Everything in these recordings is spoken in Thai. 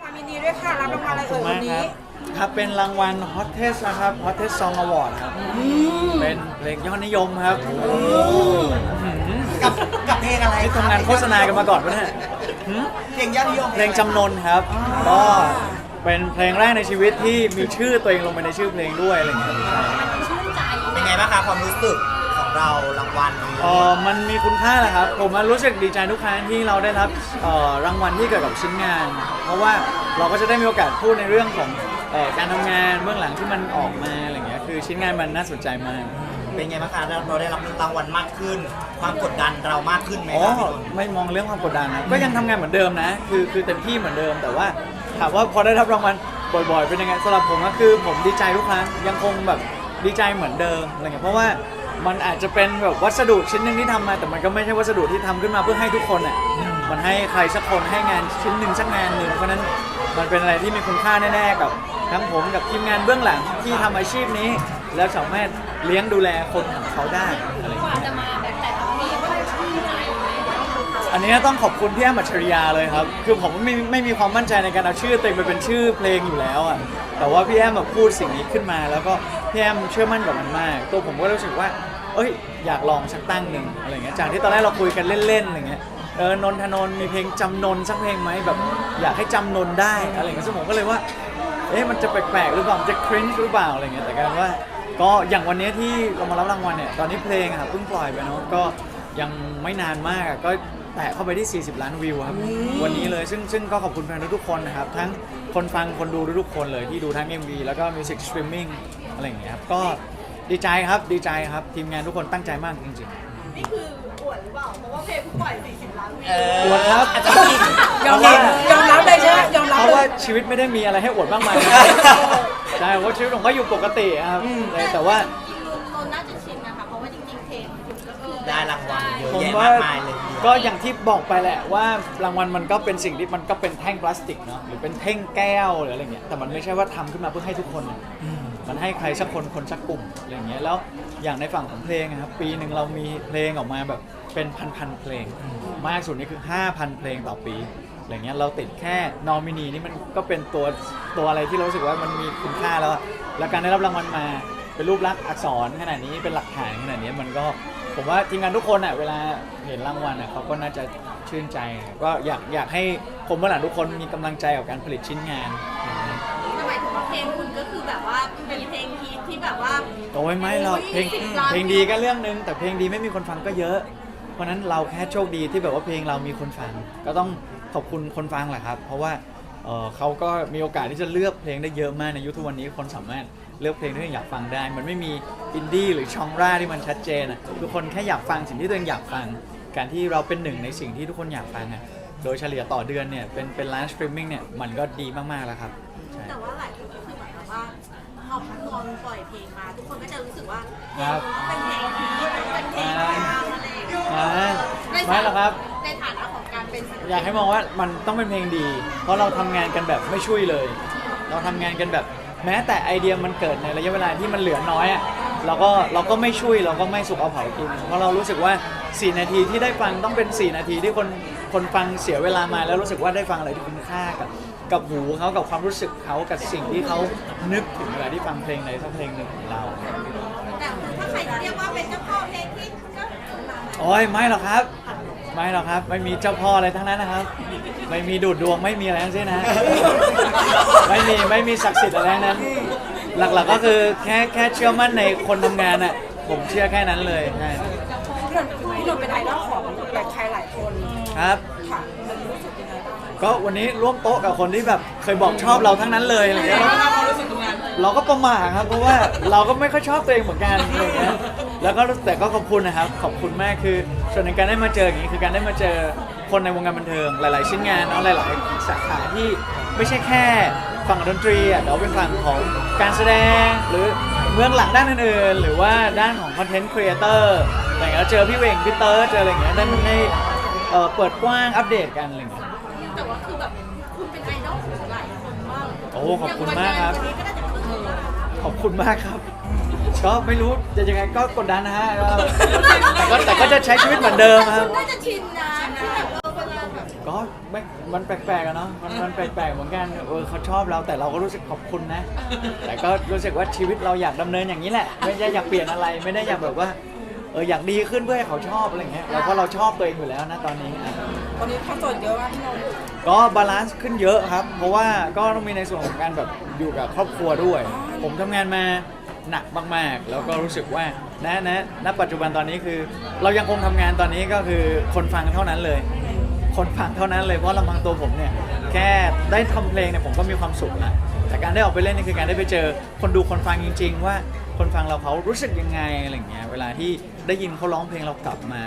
ความยินดีด้วยค่ะ รับรางวัลอะไรเอ่ยวันนี้ ครับเป็นรางวัล Hottest นะครับ Hottest Song Award ครับเป็นเพลงยอดนิยมครับกับกับเพลงอะไรนี่ทำงานโฆษณากันมาก่อนปะเนี่ยหืมเพลงยอดนิยมเพลงจำนนครับก็เป็นเพลงแรกในชีวิตที่มีชื่อตัวเองลงไปในชื่อเพลงด้วยอะไรอย่างเงี้ยใช่เป็นไงบ้างคะความรู้สึกของ เรารางวัลนี้เออมันมีคุณค่าแหละครับ ผมมันรู้สึกดีใจทุกครั้งที่เราได้รับเอ่อรางวัลที่เกี่ยวกับชิ้นงาน เพราะว่าเราก็จะได้มีโอกาสพูดในเรื่องของเอ่อการทำงานเบื้องหลังที่มันออกมาอะไรเงี้ยคือชิ้นงานมันน่าสนใจมาก เป็นไงบ้างคะเราเราได้รับรางวัลมากขึ้น ความกดดันเรามากขึ้นไหมอ๋คอรับพี่ตุลไม่มองเรื่องความกดดันนะก็ยังทำงานเหมือนเดิมนะ คือคือเต็มที่เหมือนเดิม แต่ว่าถามว่าพอได้รับรางวัลบ่อยๆ เป็นยังไงสำหรับผมก็คือผมดีใจทุกครั้งยังคงแบบดีใจเหมือนเดิมอะไรเงี้ยเพราะว่า มันอาจจะเป็นแบบวัสดุชิ้นหนึ่งที่ทำมา แต่มันก็ไม่ใช่วัสดุที่ทำขึ้นมาเพื่อให้ทุกคนอะมันให้ใครสักคนให้งานชิ้นหนึ่งสักงานหนึ่งเพราะฉะนั้นมันเป็นอะไรที่มีคุณค่าแน่ๆกับทั้งผมกับทีมงานเบื้องหลังที่ทำอาชีพนี้ แล้วสามารถเลี้ยงดูแลคนของเขาได้อะไรอย่างเงี้ยจะมาแบบแต่ละปีก็ชื่นใจเลยอันนี้ต้องขอบคุณพี่แอมอัจฉริยาเลยครับ คือผมไม่ไม่มีความมั่นใจในการเอาชื่อตัวเองไปเป็นชื่อเพลงอยู่แล้วอะ แต่ว่าพี่แอมแบบพูดสิ่งนี้ขึ้นมา แล้วก็พี่แอมเชื่อมั่นกับมันมาก ตัวผมก็รู้สึกว่า เอ้ยอยากลองสักตั้งหนึ่งอะไรเงี้ยจากที่ตอนแรกเราคุยกันเล่นๆอะไรเงี้ยเออนนทนนท์มีเพลงจำนนสักเพลงไหมแบบอยากให้จำนนได้อะไรเงี้ยซึ่งผมก็เลยว่าเอ๊ะมันจะแปลกๆหรือเปล่ามันจะคริ้นหรือเปล่าอะไรเงี้ยแต่กลารว่า ก็อย่างวันนี้ที่เรามารับรางวัลเนี่ยตอนนี้เพลงอะครับเพิ่งปล่อยไปเนาะก็ยังไม่นานมากอะก็แตะเข้าไปที่ 40 ล้านวิวครับ วันนี้เลยซึ่งซึ่งก็ขอบคุณแฟนทุกๆคนนะครับ ทั้งคนฟังคนดูทุกๆคนเลยที่ดูทั้ง MV แล้วก็มิวสิกสตรีมมิ่งอะไรอย่างเงี้ยครับก็ ดีใจครับดีใจครับทีมงานทุกคนตั้งใจมากจริงนี่คืออวดหรือเปล่า เพราะว่าเพลงเพิ่งปล่อย 40 ล้านวิวเออวดครับอาจจะจริงยอมรับยอมรับเลยใช่ไหมยอมๆรับเพราะเลว่ายชีวิตไม่ได้มีอะไรให้อวดมากมายนะใช่เพราะว่าชีวิตผมก็อยู่ปกติครับแต่แต่ว่า จริงๆนนท์น่าจะชินนะคะ เพราะว่าจริงๆเพลงคุณก็คือได้รางวัลเยอะผมแยะว่ามากมายเลยทีเดียว ก็อย่างที่บอกไปแหละว่ารางวัลมันก็เป็นสิ่งที่มันก็เป็นแท่งพลาสติกเนาะหรือเป็นแท่งแก้วหรืออะไรเงี้ยแต่มันไม่ใช่ว่าทำขึ้นมาเพื่อให้ทุกคนนะ มันให้ใครสักคนคนสักกลุ่มอะไรเงี้ยแล้วอย่างในฝั่งของเพลงนะครับปีหนึ่งเรามีเพลงออกมาแบบเป็นพันๆเพลง มากสุดนี่คือ 5,000 เพลงต่อปีอะไรเงี้ยเราติดแค่นอมินีนี่มันก็เป็นตัวตัวอะไรที่เรารู้สึกว่ามันมีคุณค่าแล้วอะแล้วการได้รับรางวัลมาเป็นรูปลักษณ์อักษรขนาดนี้เป็นหลักฐานขนาดนี้มันก็ผมว่าทีมงานทุกคนอะเวลาเห็นรางวัลอะเขาก็น่าจะชื่นใจ ก็อยากอยากให้ผมเมื่อหลังทุกคนมีกำลังใจกับการผลิตชิ้นงาน เป็นเพลงฮิตที่แบบว่า โอ้ยไม่หรอกเพลงสิบล้าน เพลงดีก็เรื่องนึง แต่เพลงดีไม่มีคนฟังก็เยอะ เพราะฉะนั้นเราแค่โชคดีที่แบบว่าเพลงเรามีคนฟัง ก็ต้องขอบคุณคนฟังแหละครับ เพราะว่าเอ่อเขาก็มีโอกาสที่จะเลือกเพลงได้เยอะมากในยุคทุกวันนี้คนสามารถเลือกเพลงที่ตัวเองอยากฟังได้ มันไม่มีอินดี้หรือชองร่าที่มันชัดเจนอะทุกคนแค่อยากฟังสิ่งที่ตัวเองอยากฟัง การที่เราเป็นหนึ่งในสิ่งที่ทุกคนอยากฟังอะโดยเฉลี่ยต่อเดือนเนี่ยเป็นเป็นล้านสตรีมมิ่งเนี่ยมันก็ดีมากๆแล้วครับใช่ แต่ว่า นนนท์ปล่อยเพลงมา ทุกคนก็จะรู้สึกว่าครับเป็นเพลงฮิตเป็นเพลงดังอะไรอย่างเงี้ยอ่าไม่หรอกครับ ในฐานะของการเป็นศิลปินอยากให้มองว่ามันต้องเป็นเพลงดี เพราะเราทำงานกันแบบไม่ช่วยเลย เราทำงานกันแบบแม้แต่ไอเดียมันเกิดในระยะเวลาที่มันเหลือน้อยอะเราก็เราก็ไม่ช่วยเราก็ไม่สุกเอาเผากินเพราะเรารู้สึกว่า 4 นาทีที่ได้ฟังต้องเป็น 4 นาทีที่คนคนฟังเสียเวลามาแล้วรู้สึกว่าได้ฟังอะไรที่คุ้มค่ากับ กับหูเขากับความรู้สึกเขากับสิ่งที่เขานึกถึงเวลาที่ฟังเพลงในสักเพลงหนึ่งของเราแต่ถ้าใครจะเรียกว่าเป็นเจ้าพ่อเพลงฮิตก็โอ้ยไม่หรอกครับ ไม่หรอกครับ ไม่มีเจ้าพ่ออะไรทั้งนั้นนะครับ ไม่มีดูดดวงไม่มีอะไรทั้งสิ้นนะไม่มีไม่มีศักดิ์สิทธิ์อะไรทั้งนั้น หลักๆก็คือแค่แค่เชื่อมั่นในคนทำงานอะผมเชื่อแค่นั้นเลยใช่พี่นนท์พี่นนท์เป็นไอดอลของหลายใครหลายคนครับค่ะมันรู้สึกยังไงบ้าง ก็วันนี้ร่วมโต๊ะกับคนที่แบบเคยบอกชอบเราทั้งนั้นเลยอะไรเงี้ยแล้วความรู้สึกตรงนั้นเราก็ประหมาครับ เพราะว่าเราก็ไม่ค่อยชอบตัวเองเหมือนกันอะไรเงี้ยแล้วก็แต่ก็ขอบคุณนะครับ ขอบคุณมากคือส่วนในการได้มาเจออย่างนี้คือการได้มาเจอคนในวงการบันเทิงหลาย ๆ ชิ้นงานเนาะหลาย ๆ สาขาที่ไม่ใช่แค่ฝั่งดนตรีอะแต่ว่าเป็นฝั่งของการแสดงหรือเบื้องหลังด้านอื่นๆหรือว่าด้านของคอนเทนต์ครีเอเตอร์อะไรเงี้ยแล้วเจอพี่เวงพี่เติร์ดเจออะไรเงี้ยได้มันให้เอ่อเปิดกว้างอัปเดตกันอะไรเงี้ย แต่ว่าคือแบบคุณเป็นไอดอลของหลายคนมากโอ้ขอบคุณมากครับวันนี้ก็น่าจะขึ้นแล้วขอบคุณมากครับ ก็ไม่รู้จะยังไงก็กดดันนะฮะก็แต่ก็แต่ก็จะใช้ชีวิตเหมือนเดิมครับ น่าจะชินนะที่แบบเออเวลาแบบก็ไม่มันแปลกๆอะเนาะมันมันแปลกๆเหมือนกันเออเขาชอบเราแต่เราก็รู้สึกขอบคุณนะ แต่ก็รู้สึกว่าชีวิตเราอยากดำเนินอย่างนี้แหละ ไม่ได้อยากเปลี่ยนอะไรไม่ได้อยากแบบว่า เอออยากดีขึ้นเพื่อให้เขาชอบอะไรเงี้ยเราเพราะเราชอบตัวเองอยู่แล้วนะตอนนี้อะตอนนี้ข้าวสดเยอะมากพี่นนท์ก็บาลานซ์ขึ้นเยอะครับ เพราะว่าก็ต้องมีในส่วนของการแบบอยู่กับครอบครัวด้วย ผมทำงานมาหนักมากๆ แล้วก็รู้สึกว่าณณณปัจจุบันตอนนี้คือ เรายังคงทำงานตอนนี้ก็คือคนฟังเท่านั้นเลย คนฟังเท่านั้นเลยเพราะลำพังตัวผมเนี่ยแค่ได้ทำเพลงเนี่ยผมก็มีความสุขละแต่การได้ออกไปเล่นนี่คือการได้ไปเจอคนดูคนฟังจริง ๆ ว่า คนฟังเราเขารู้สึกยังไงอะไรอย่างเงี้ยเวลาที่ได้ยินเขาร้องเพลงเรากลับมา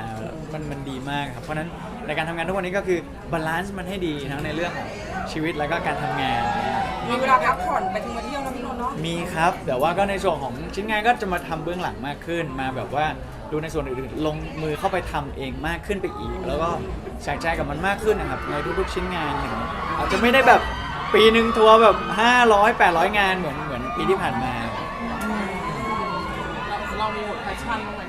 มันมันดีมากครับ เพราะฉะนั้นในการทำงานทุกวันนี้ก็คือบาลานซ์มันให้ดีทั้งในเรื่องของชีวิตแล้วก็การทำงาน มีเวลาพักผ่อนไปถึงมาเที่ยวนะพี่นนท์เนาะมีครับ แต่ว่าก็ในส่วนของชิ้นงานก็จะมาทำเบื้องหลังมากขึ้น มาแบบว่าดูในส่วนอื่นๆ ลงมือเข้าไปทำเองมากขึ้นไปอีก แล้วก็ใส่ใจกับมันมากขึ้นนะครับ ในทุกๆชิ้นงานอย่างเงี้ยอาจจะไม่ได้แบบปีหนึ่งทัวร์แบบ 500 800 งานเหมือนเหมือนปีที่ผ่านมา มีบทแพชชั่นบ้างไหม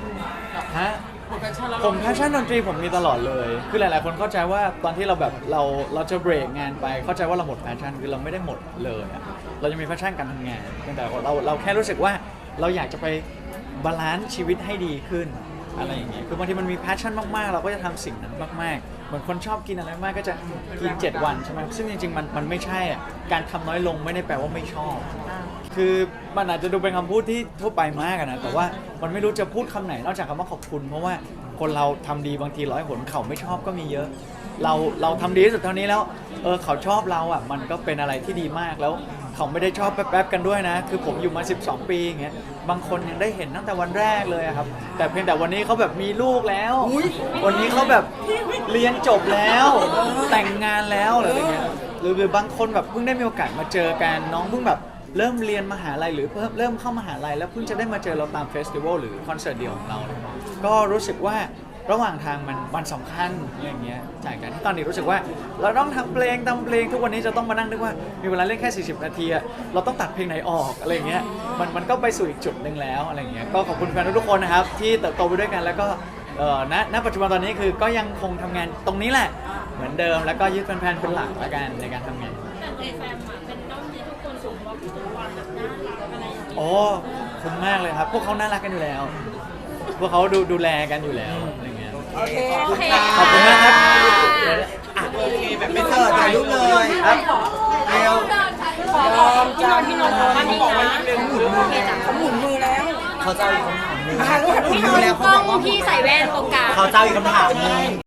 แบบฮะ บทแพชชั่นแล้วผมแพชชั่นดนตรีผมมีตลอดเลย คือหลาย ๆ คนเข้าใจว่าตอนที่เราแบบเราเราจะเบรกงานไป เข้าใจว่าเราหมดแพชชั่นคือเราไม่ได้หมดเลยอะเรายังมีแพชชั่นการทำงานเพียงแต่เราเราแค่รู้สึกว่าเราอยากจะไปบาลานซ์ชีวิตให้ดีขึ้นอะไรอย่างเงี้ย คือบางทีมันมีแพชชั่นมาก ๆ เราก็จะทำสิ่งนั้นมาก ๆ เหมือนคนชอบกินอะไรมากก็จะกิน 7 วันใช่ไหมซึ่งจริง ๆ มันมันไม่ใช่อะการทำน้อยลงไม่ได้แปลว่าไม่ชอบ คือมันอาจจะดูเป็นคำพูดที่ทั่วไปมากอะนะ แต่ว่ามันไม่รู้จะพูดคำไหนนอกจากคำว่าขอบคุณ เพราะว่าคนเราทำดีบางทีร้อยหนเขาไม่ชอบก็มีเยอะ เราเราทำดีที่สุดเท่านี้แล้ว เออเขาชอบเราอะ มันก็เป็นอะไรที่ดีมากแล้ว เขาไม่ได้ชอบแป๊บๆกันด้วยนะ คือผมอยู่มา 12 ปีอย่างเงี้ยบางคนยังได้เห็นตั้งแต่วันแรกเลยอะครับ แต่เพียงแต่วันนี้เขาแบบมีลูกแล้ว วันนี้เขาแบบเรียนจบแล้ว แต่งงานแล้วหรืออะไรเงี้ยหรือหรือบางคนแบบเพิ่งได้มีโอกาสมาเจอกันน้องเพิ่งแบบ เริ่มเรียนมหาลัยหรือเพิ่มเริ่มเข้ามหาลัยแล้วเพิ่งจะได้มาเจอเราตามเฟสติวัลหรือคอนเสิร์ตเดียวของเรา ก็รู้สึกว่าระหว่างทางมันมันสำคัญอะไรอย่างเงี้ยจากการที่ตอนนี้รู้สึกว่า เราต้องทำเพลงทำเพลงทุกวันนี้จะต้องมานั่งนึกว่ามีเวลาเล่นแค่ 40 นาทีอะเราต้องตัดเพลงไหนออกอะไรอย่างเงี้ยมันมันก็ไปสู่อีกจุดหนึ่งแล้วอะไรอย่างเงี้ยก็ขอบคุณแฟนทุกคนนะครับที่เติบโตไปด้วยกันแล้วก็เอ่อณณปัจจุบันตอนนี้คือก็ยังคงทำงานตรงนี้แหละ เหมือนเดิมแล้วก็ยึดแฟนๆเป็นหลักละกันในการทำงาน แต่ในแฟมอะ อะไรอย่างเงี้ยโอ้ขอบคุณมากเลยครับ พวกเขาน่ารักกันอยู่แล้ว พวกเขาดูดูแลกันอยู่แล้วอะไรเงี้ย โอเคโอเคขอบคุณมากครับ อะโอเคแบบไม่เสิร์ฟถ่ายรูปเลยครับเร็วยอมจ้าพี่นนท์เขาบอกว่าเร็วหมุนมือเขาหมุนมือแล้วเขาจะเอาอีกคำถามหนึงอ่าลูกหมุนมือแล้วเขากล้บออกว่างพี่ใส่แว่นตรงกลาง เขาจะเอาอีกคำถามหนึง